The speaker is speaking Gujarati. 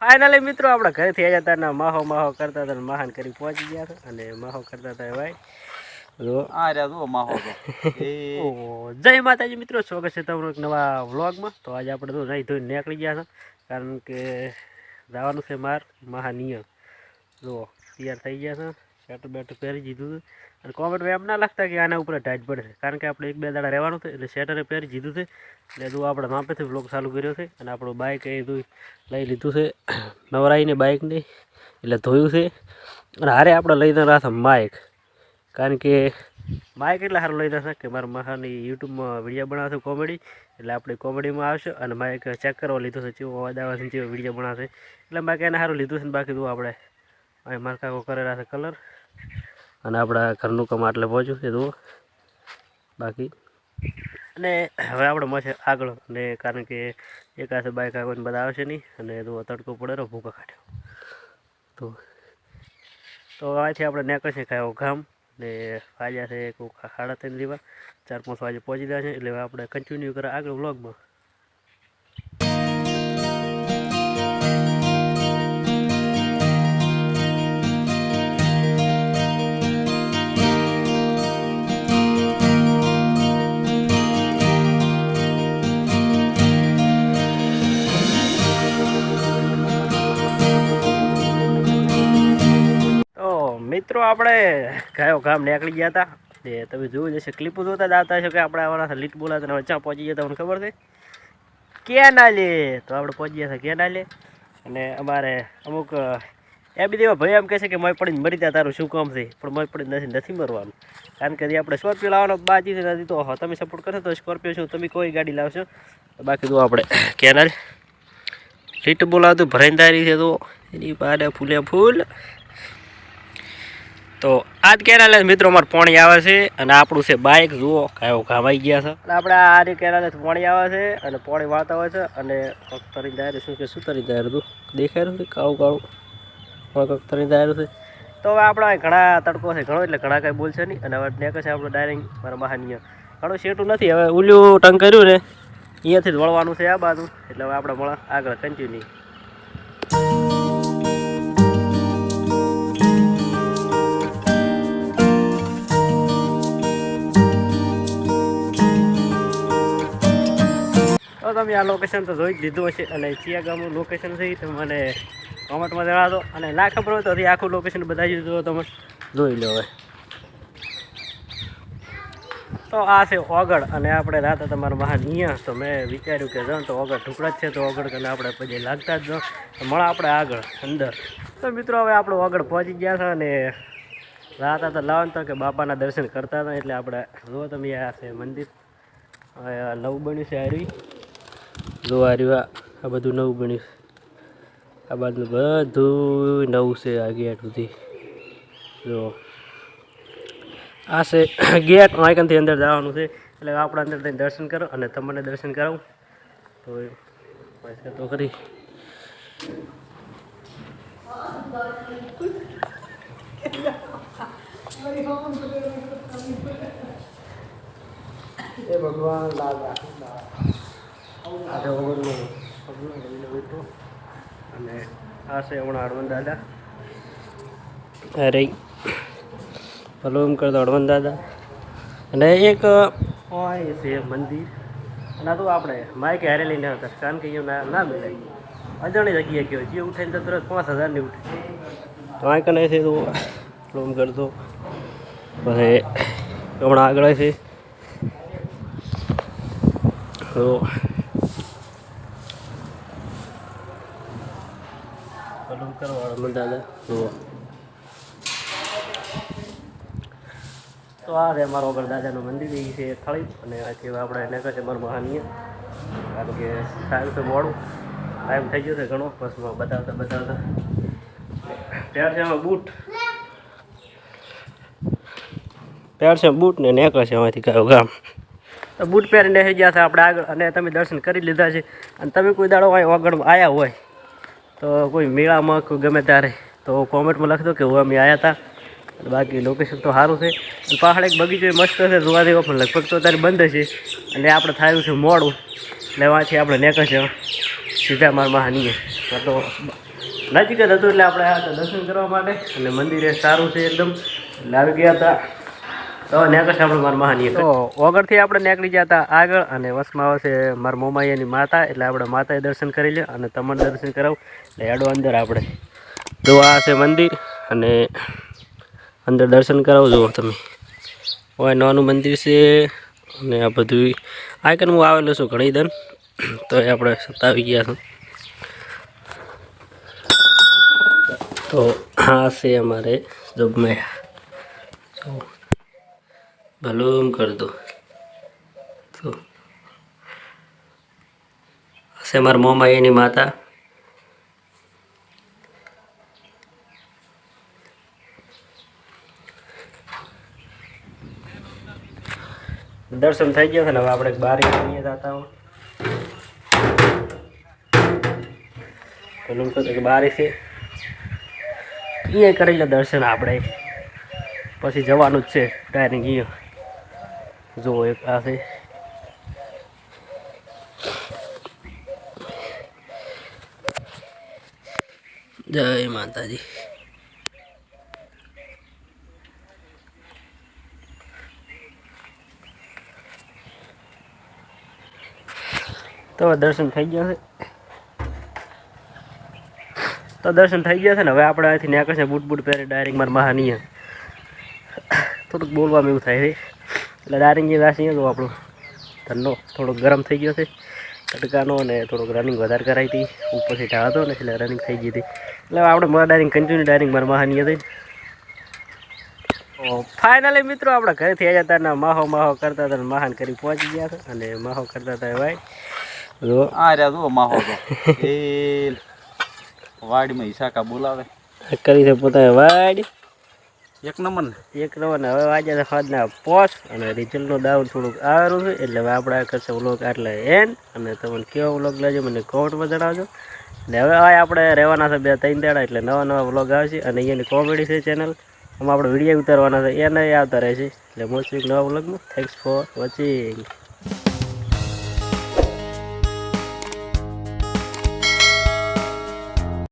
ફાઇનલી મિત્રો આપણે ઘરેથી આવ્યા હતા ને માહો માહો કરતા હતા મહાન કરી પહોંચી ગયા હતા. અને માહો કરતા હતા ભાઈ. જય માતાજી મિત્રો. સ્વાગત છે તમારું એક નવા વ્લોગમાં. તો આજે આપણે તો નહીં ધોઈને નીકળી ગયા છે કારણ કે જવાનું છે માર મહાનિયમ. જુઓ તૈયાર થઈ ગયા છે શર્ટ બેટ પહેરી દીધું છે. અને કોમેન્ટમાં એમ ના લાગતા કે આના ઉપર ટાઈટ પડશે કારણ કે આપણે એક બે દાડા રહેવાનું છે, એટલે શેટરે પહેરી દીધું છે. એટલે જો આપણે માપેથી વ્લોગ ચાલુ કર્યો છે, અને આપણું બાઇક એ ધોઈ લઈ લીધું છે, નવરાઈને બાઇકને એટલે ધોયું છે. અને હારે આપણે લઈ રહ્યા હતા માઇક કારણ કે માઇક એટલે સારું લઈ જશે કે મારા મહાની યુટ્યુબમાં વીડિયો બનાવશે કોમેડી એટલે આપણે કોમેડીમાં આવશે, અને માઇક ચેક કરવા લીધું છે કેવો અવાજ આવે છે ને વીડિયો બનાવશે. એટલે માઇક એને સારું લીધું છે બાકી તો આપણે, અહીં મારકાકો કરેલા છે કલર અને આપણા ઘરનું કામ આટલે પહોંચ્યું છે, જુઓ. બાકી. અને હવે આપણે મળશે આગળ. ને કારણ કે એક હાથે બાઇક આગળ બધા આવશે નહીં. અને જુઓ, તડકો પડેલો ભૂકા કાઢ્યો તો તો અહીંથી આપણે નીકળશે ખાયો ગામ. ને વાગ્યા છે સાડા ત્રણ જેવા. ચાર પાંચ વાગે પહોંચી ગયા છે. એટલે આપણે કન્ટિન્યુ કરે આગળ વ્લોગમાં મિત્રો, આપણે ગાયો ગામ નીકળી ગયા હતા. તે તમે જોયું જશે ક્લિપો જોતા જ આવતા કે આપણે આવવાના લીટ બોલાતા હવે ચા પહોંચી ગયા તમને ખબર છે? લે તો આપણે પહોંચી ગયા હતા લે અને અમારે અમુક, એ બી દેવા ભાઈ એમ કહે છે કે મય પડીને મરી ત્યાં તારું શું કામ છે? પણ મય પડીને નથી નથી મરવાનું. કારણ કે આપણે સ્કોર્પિયો લાવવાનો બાજી છે નથી તો તમે સપોર્ટ કરશો તો સ્કોર્પિયો શું તમે કોઈ ગાડી લાવશો? બાકી તો આપણે કેનાલ લીટ બોલાવતું ભરાઈને તારી છે તો, એની પાડે ફૂલે ફૂલ. તો આજ કેનાલે મિત્રો અમારે પોણી આવે છે અને આપણું છે બાઇક જુઓ કાયો ઘામાઈ ગયા છે. અને આપણે આ રીતે કેનાલે પોણી આવે છે અને પોણી વાળતા હોય છે અને કક્તરી તરી શું કે શું તરી જાય હતું? દેખાય રહ્યું છે કાળું કાળું કક્તરી જાય છે. તો હવે આપણા ઘણા તડકો છે ઘણો, એટલે ઘણા કાંઈ બોલશે નહીં. અને હવે નેકર છે આપણે ડાયરેક્ટ મારા મહાનીય. ઘણું શેટું નથી, હવે ઉલ્યું ટંગ કર્યું ને. અહીંયાથી જ વળવાનું છે આ બાજુ. એટલે હવે આપણે મળા આગળ કન્ટિન્યુ તમે આ લોકેશન તો જોઈ જ લીધું હશે અને ચિયા ગામનું લોકેશન છે તો મને કોમેન્ટમાં જણાવો અને ના ખબર હોય તો હજી આખું લોકેશન બતાવી દીધું તમે જોઈ લો હવે. તો આ છે ઓગળ અને આપણે રાતે તમારા મહાન અહીંયા, તો મેં વિચાર્યું કે જાઉં તો ઓગળ ઢુકડા જ છે તો ઓગળ કરીને આપણે પછી લાગતા જ જાઉં. તો મળે આપણે આગળ, અંદર. તો મિત્રો હવે આપણે ઓગળ પહોંચી ગયા છે અને રાત હતા લાવવાનું તો કે બાપાના દર્શન કરતા હતા એટલે આપણે, જો તમે આ છે મંદિર નવું બન્યું છે હારી. જો આ રહ્યું આ બધું નવું બન્યું. આ બાજુ બધું નવું છે આ ગેટ સુધી. જો. આ છે ગેટ માયકનથી અંદર જવાનું છે. એટલે આપણે અંદર થઈને દર્શન કરો અને તમને દર્શન કરાવું. તો પૈસા તો કરી ભગવાન લાગા આજે ઓગણનું ઓગણનું મિત્રો અને આ છે હમણાં હળવન દાદા. અરે. ભલો એમ કરતો હળવન દાદા. અને એક છે મંદિર. અને આ તો આપણે માઇક હારે લઈને હતા. કારણ કે અહીંયા ના ના મિલાય અજાણી જગ્યાએ ગયો. જે ઉઠાઈને તો તરત પાંચ હજારની ઉઠે. તો આ કને છે તો? એમ કરતો. પછી હમણાં આગળ છે. તો ભલું કરવાળો દાદા જુઓ તો આ રે અમારો આગળ દાદાનું મંદિર એ છે થળી અને આથી આપણે એને કહે છે મારું મહાનીય. કારણ કે સારું છે મોડું. ટાઈમ થઈ ગયો છે ઘણો. બસમાં બતાવતા બતાવતા. ત્યાર છે આમાં બૂટ. ત્યાર છે બૂટ ને નેકળે છે એમાંથી કયો ગામ. તો બૂટ પહેરીને થઈ ગયા છે આપણે આગળ. અને તમે દર્શન કરી લીધા છે. અને તમે કોઈ દાડો અહીં આગળ આવ્યા હોય. તો કોઈ મેળામાં કોઈ ગમે ત્યારે, તો કોમેન્ટમાં લખજો કે હું અમે આવ્યા હતા અને બાકી લોકેશન તો સારું છે. અને પહાડ એક બગીચો મસ્ત છે, જોવા દેવો પણ લગભગ તો અત્યારે બંધ છે. અને આપણે થયું છે મોડું. એટલે વાંચી આપણે નીકળશે. સીધા મારમાં મહાનીએ. તો નજીક જ હતું એટલે આપણે આ દર્શન કરવા માટે. અને મંદિરે સારું છે એકદમ. એટલે આવી ગયા હતા. તો નેકળશે આપણે મારા મહાનીએ તો ઓગળથી આપણે નીકળી જતા આગળ અને વસમાં આવશે મારા મોમાયાની માતા એટલે આપણે માતાએ દર્શન કરી લે અને તમને દર્શન કરાવું. એટલે હેડો અંદર આપણે. જો આ છે મંદિર અને અંદર દર્શન કરાવો જુઓ તમે. હોય નાનું મંદિર છે અને આ બધું. આ હું આવેલો છું ઘણી દન તો એ આપણે સતાવી ગયા છું. તો આ છે અમારે જગમે જો કર દો તો આ છે મારા મોમાં એની માતા. દર્શન થઈ ગયા છે ને, હવે આપણે બારી બનીએ જતા હો પેલું તો કે બારી છે. અહીંયા કરી લે દર્શન આપણે. પછી જવાનું જ છે ડાયરેક્ટ અહીંયા જુઓ એક આ છે જય માતાજી તો દર્શન થઈ ગયા છે તો દર્શન થઈ ગયા છે ને હવે આપણે અહીંથી નીકળશે બૂટ બૂટ પહેરે ડાયરેક્ટ મારા મહાનીય થોડુંક બોલવામાં એવું થાય છે એટલે જે વાસી તો આપણો. ધંધો થોડોક ગરમ થઈ ગયો છે. તડકાનો અને થોડોક રનિંગ વધારે કરાવી હતી. ઉપરથી ઢાળ હતો ને એટલે રનિંગ થઈ ગઈ હતી. એટલે આપણે મારા ડાયરિંગ કન્ટિન્યુ ડાયરિંગ મારા મહાની હતી. ફાઇનલી મિત્રો આપણે ઘરેથી આવ્યા હતા ને માહો માહો કરતા હતા મહાન કરી પહોંચી ગયા હતા. અને માહો કરતા હતા ભાઈ જો આ રહ્યા જુઓ માહો તો. એ વાડીમાં હિસાકા બોલાવે. કરી છે પોતાને વાડ. એક નંબર એક નંબર ને. હવે આજે સાંજના પોચ અને રિઝલ્ટનું ડાઉન થોડુંક આવેલું છે. એટલે હવે આપણે કરશે વ્લોગ આટલે એન અને તમને કેવો વ્લોગ લેજો મને કોમેન્ટમાં જણાવજો. ને હવે હવે આપણે રહેવાના છે બે ત્રણ દાડા, એટલે નવા નવા વ્લોગ આવશે અને અહીંયાની કોમેડી છે ચેનલ આમાં આપણે વીડિયો ઉતારવાના છે. એને આવતા રહેશે એટલે મોસ્ટલી નવા વ્લોગમાં થેન્ક્સ ફોર વોચિંગ